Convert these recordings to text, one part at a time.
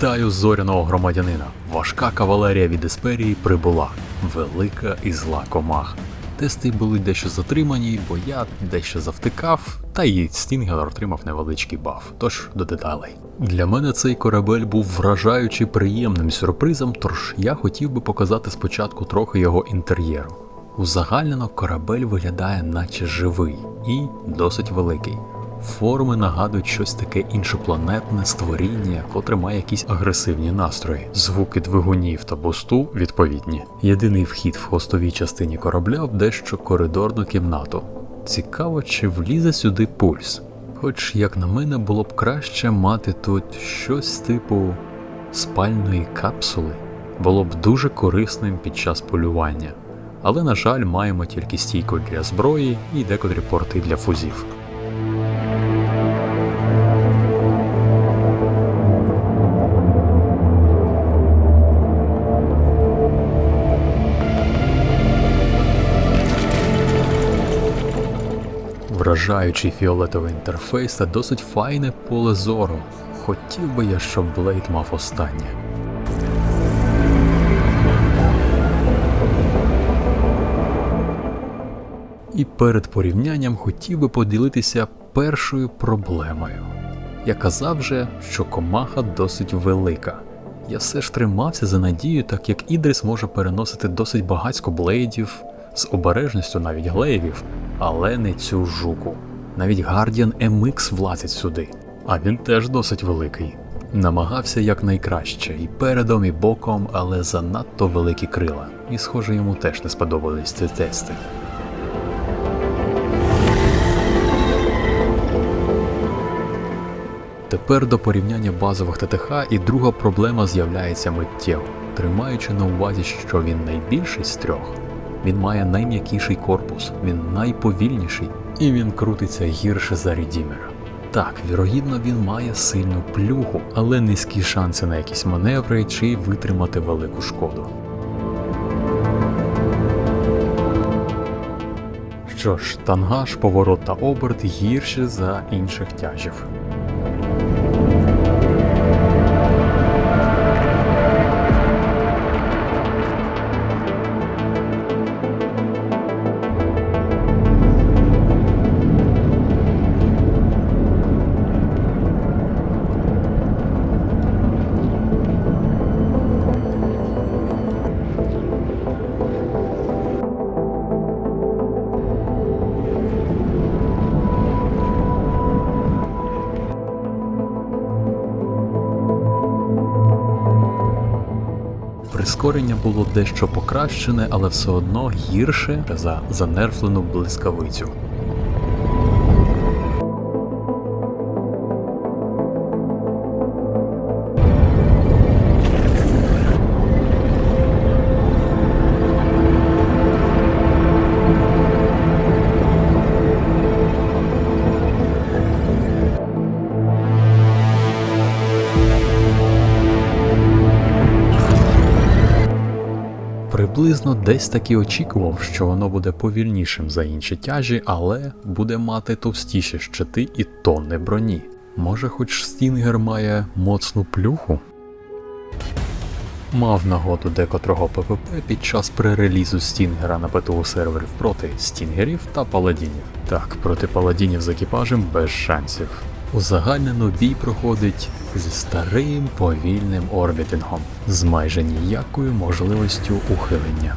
Вітаю зоряного громадянина. Важка кавалерія від Есперії прибула. Велика і зла комах. Тести були дещо затримані, бо я дещо завтикав, та й Стінгер отримав невеличкий баф. Тож до деталей. Для мене цей корабель був вражаючи приємним сюрпризом, тож я хотів би показати спочатку трохи його інтер'єру. Узагальнено корабель виглядає наче живий і досить великий. Форми нагадують щось таке іншопланетне створіння, котре має якісь агресивні настрої. Звуки двигунів та бусту відповідні. Єдиний вхід в хвостовій частині корабля в дещо коридорну кімнату. Цікаво, чи влізе сюди пульс. Хоч, як на мене, було б краще мати тут щось типу спальної капсули, було б дуже корисним під час полювання. Але, на жаль, маємо тільки стійку для зброї і декотрі порти для фузів. Вражаючий фіолетовий інтерфейс та досить файне поле зору. Хотів би я, щоб Блейд мав останнє. І перед порівнянням хотів би поділитися першою проблемою. Я казав вже, що комаха досить велика. Я все ж тримався за надію, так як Ідрис може переносити досить багатько блейдів, з обережністю навіть глеєвів, але не цю жуку. Навіть Guardian MX влазить сюди, а він теж досить великий. Намагався якнайкраще і передом, і боком, але занадто великі крила, і схоже йому теж не сподобались ці тести. Тепер до порівняння базових ТТХ і друга проблема з'являється миттєво, тримаючи на увазі, що він найбільший з трьох. Він має найм'якіший корпус, він найповільніший, і він крутиться гірше за Рідімера. Так, вірогідно, він має сильну плюгу, але низькі шанси на якісь маневри чи витримати велику шкоду. Що ж, тангаж, поворот та оберт гірші за інших тяжів. Прискорення було дещо покращене, але все одно гірше за занерфлену блискавицю. Приблизно десь таки очікував, що воно буде повільнішим за інші тяжі, але буде мати товстіші щити і тонни броні. Може, хоч Стінгер має моцну плюху? Мав нагоду декотрого ПВП під час пререлізу Стінгера на ПТУ серверів проти Стінгерів та Паладінів. Так, проти паладінів з екіпажем без шансів. Узагальнено бій проходить зі старим повільним орбітингом, з майже ніякою можливістю ухилення.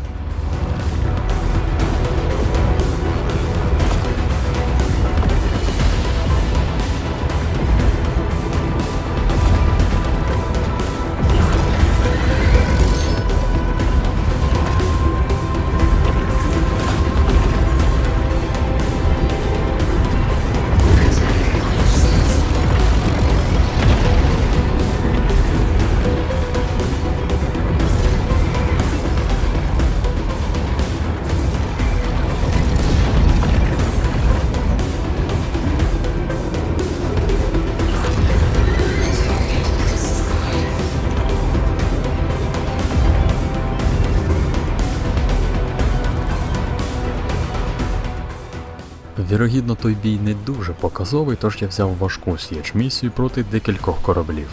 Вірогідно, той бій не дуже показовий, тож я взяв важку січ місію проти декількох кораблів.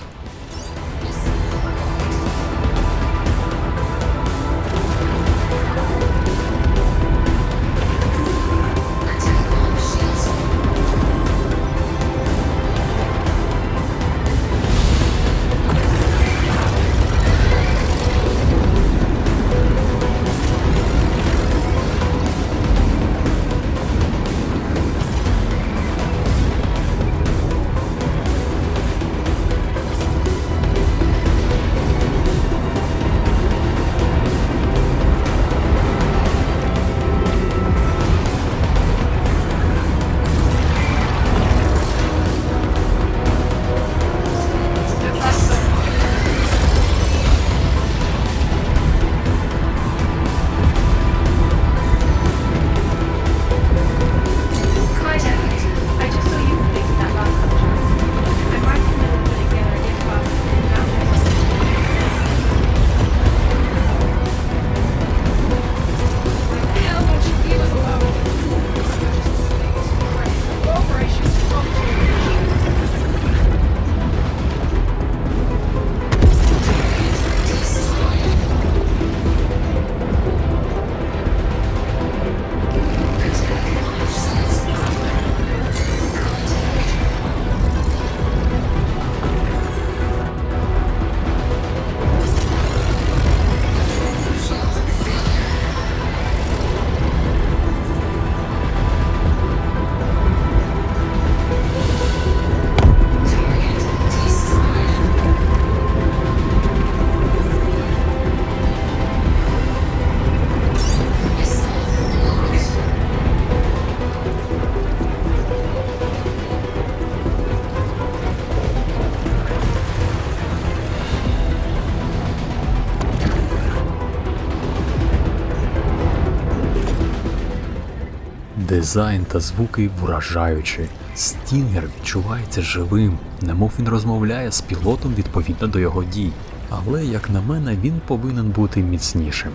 Дизайн та звуки вражаючі. Стінгер відчувається живим, немов він розмовляє з пілотом відповідно до його дій. Але, як на мене, він повинен бути міцнішим.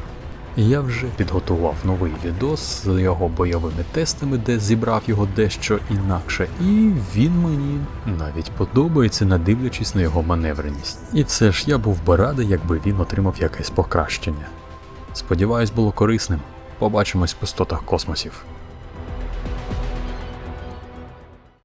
Я вже підготував новий відос з його бойовими тестами, де зібрав його дещо інакше, і він мені навіть подобається, не дивлячись на його маневреність. І все ж я був би радий, якби він отримав якесь покращення. Сподіваюсь, було корисним. Побачимось в пустотах космосів.